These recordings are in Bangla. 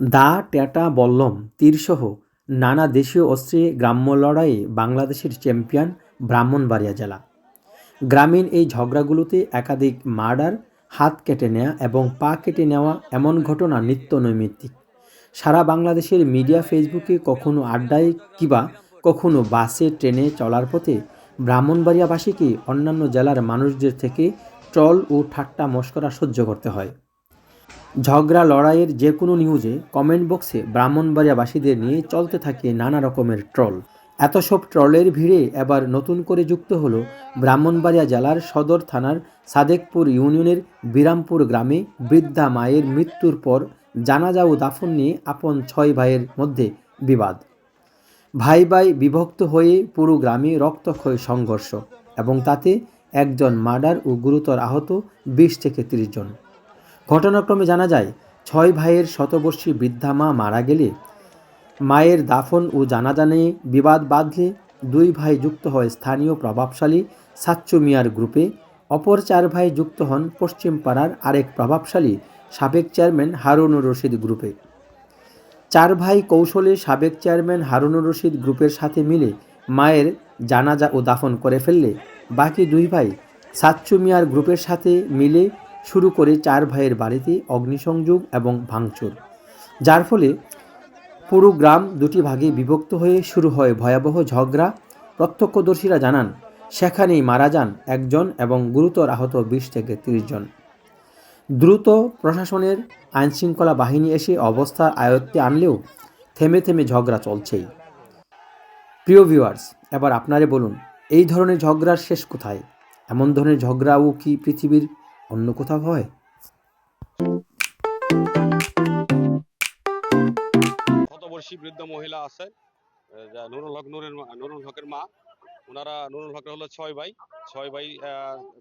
দা, ট্যাটা, বল্লম, তীরসহ নানা দেশীয় অস্ত্রে গ্রাম্য লড়াইয়ে বাংলাদেশের চ্যাম্পিয়ন ব্রাহ্মণবাড়িয়া জেলা। গ্রামীণ এই ঝগড়াগুলোতে একাধিক মার্ডার, হাত কেটে নেওয়া এবং পা কেটে নেওয়া এমন ঘটনা নিত্য নৈমিত্তিক। সারা বাংলাদেশের মিডিয়া ফেসবুকে কখনো আড্ডায় কিবা কখনো বাসে, ট্রেনে চলার পথে ব্রাহ্মণবাড়িয়াবাসীকে অন্যান্য জেলার মানুষদের থেকে ট্রল ও ঠাট্টা মস্করা সহ্য করতে হয়। ঝগড়া লড়াইয়ের যে কোনো নিউজে কমেন্ট বক্সে ব্রাহ্মণবাড়িয়াবাসীদের নিয়ে চলতে থাকে নানা রকমের ট্রল। এত সব ট্রলের ভিড়ে এবার নতুন করে যুক্ত হল ব্রাহ্মণবাড়িয়া জেলার সদর থানার সাদেকপুর ইউনিয়নের বিরামপুর গ্রামে বৃদ্ধা মায়ের মৃত্যুর পর জানাজা ও দাফন নিয়ে আপন ছয় ভাইয়ের মধ্যে বিবাদ। ভাই ভাই বিভক্ত হয়ে পুরো গ্রামে রক্তক্ষয় সংঘর্ষ এবং তাতে একজন মার্ডার ও গুরুতর আহত বিশ থেকে তিরিশ জন। ঘটনাক্রমে জানা যায়, ছয় ভাইয়ের শতবর্ষী বৃদ্ধা মা মারা গেলে মায়ের দাফন ও জানাজা নিয়ে বিবাদ বাঁধলে দুই ভাই যুক্ত হয় স্থানীয় প্রভাবশালী সাচ্চু মিয়ার গ্রুপে। অপর চার ভাই যুক্ত হন পশ্চিম পাড়ার আরেক প্রভাবশালী সাবেক চেয়ারম্যান হারুনুর রশিদ গ্রুপে। চার ভাই কৌশলে সাবেক চেয়ারম্যান হারুনুর রশিদ গ্রুপের সাথে মিলে মায়ের জানাজা ও দাফন করে ফেললে বাকি দুই ভাই সাচ্চু মিয়ার গ্রুপের সাথে মিলে শুরু করে চার ভাইয়ের বাড়িতে অগ্নিসংযোগ এবং ভাঙচুর, যার ফলে পুরো গ্রাম দুটি ভাগে বিভক্ত হয়ে শুরু হয় ভয়াবহ ঝগড়া। প্রত্যক্ষদর্শীরা জানান, সেখানেই মারা যান একজন এবং গুরুতর আহত বিশ থেকে তিরিশ জন। দ্রুত প্রশাসনের আইনশৃঙ্খলা বাহিনী এসে অবস্থা আয়ত্তে আনলেও থেমে থেমে ঝগড়া চলছেই। প্রিয় ভিউয়ার্স, এবার আপনারে বলুন, এই ধরনের ঝগড়ার শেষ কোথায়? এমন ধরনের ঝগড়াও কি পৃথিবীর অন্য কোথাও হয়? শতবর্ষী বৃদ্ধ মহিলা আছে? যা নুরুল হক নুরের নুরুল হকের মা। ওনারা, নুরুল হকের হলো ছয় ভাই। ছয় ভাই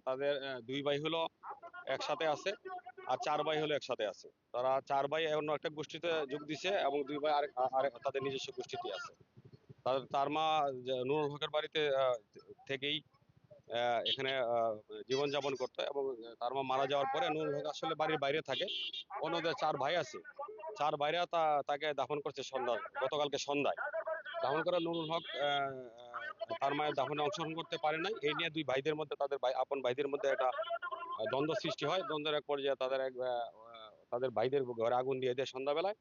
তাদের দুই ভাই হলো একসাথে আছে আর চার ভাই হলো একসাথে আছে। তারা চার ভাই অন্য একটা গোষ্ঠীতে যোগ দিছে এবং দুই ভাই আরেক আরেক, তাদের নিজস্ব গোষ্ঠীতে আছে। তার মা নুরুল হকের বাড়িতে থেকেই এখানে জীবনযাপন করতো এবং তার মা মারা যাওয়ার পরে নুরুল হক আসলে বাড়ির বাইরে থাকে। অন্যদের চার ভাই আছে। চার ভাইরা তা, তাকে দাফন করছে সন্ধ্যায় গতকালকে সন্ধ্যায়। দাফন করে নুরুল হক তার মায়ের দাফনে অংশগ্রহণ করতে পারে নাই। এই নিয়ে দুই ভাইদের মধ্যে, তাদের ভাই, আপন ভাইদের মধ্যে একটা দ্বন্দ্ব সৃষ্টি হয়। দ্বন্দ্বের এক পর্যায়ে তাদের এক তাদের ভাইদের ঘরে আগুন দিয়ে দেয় সন্ধ্যাবেলায়।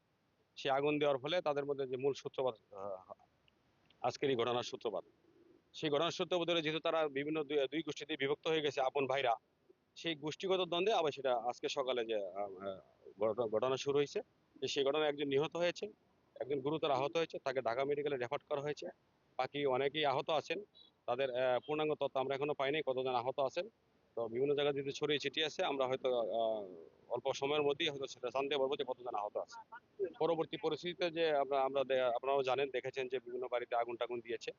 সে আগুন দেওয়ার ফলে তাদের মধ্যে যে মূল সূত্রপাত আজকের এই ঘটনার সূত্রপাত। সেই ঘটনার সূত্রপাত ধরে যেহেতু তারা বিভিন্ন দুই গোষ্ঠীতে বিভক্ত হয়ে গেছে আপন ভাইরা, সেই গোষ্ঠীগত দ্বন্দ্বে আবার সেটা আজকে সকালে যে ঘটনা- ঘটনা শুরু হয়েছে যে সেই ঘটনায় একজন নিহত হয়েছে, একজন গুরুতর আহত হয়েছে, তাকে ঢাকা মেডিকেলে রেফার করা হয়েছে। বাকি অনেকেই আহত আছেন, তাদের পূর্ণাঙ্গ তথ্য আমরা এখনও পাইনি, কতজন আহত আছেন, তো বিভিন্ন জায়গায় যদি ছড়িয়ে ছিটিয়ে আছে, আমরা হয়তো অল্প সময়ের মধ্যেই হয়তো সেটা জানতে পারব যে কতজন আহত আছে পরবর্তী পরিস্থিতিতে যে আমরা আমরা আপনারাও জানেন দেখেছেন যে বিভিন্ন বাড়িতে আগুন টাগুন দিয়েছে।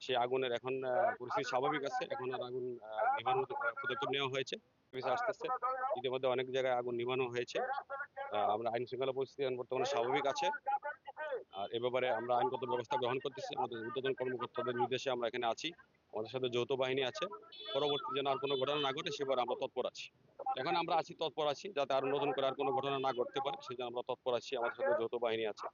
সেই আগুনের এখন পরিস্থিতি স্বাভাবিক আছে। এখন আর আগুন আহ, পদক্ষেপ নেওয়া হয়েছে। আসতেছে। ইতিমধ্যে অনেক জায়গায় আগুন নিভানো হয়েছে। আমরা আইন শৃঙ্খলা পরিস্থিতি বর্তমানে স্বাভাবিক আছে। আর এ ব্যাপারে আমরা আইনগত ব্যবস্থা গ্রহণ করতেছি। আমাদের ঊর্ধ্বতন কর্মকর্তাদের নির্দেশে আমরা এখানে আছি। আমাদের সাথে যৌথ বাহিনী আছে। পরবর্তী যেন আর কোনো ঘটনা না ঘটে, সেবার আমরা তৎপর আছি। এখন আমরা আছি, তৎপর আছি, যাতে আরও নতুন করে আর কোনো ঘটনা না ঘটতে পারে, সেই জন্য আমরা তৎপর আছি, আমাদের সাথে যৌথ বাহিনী আছে।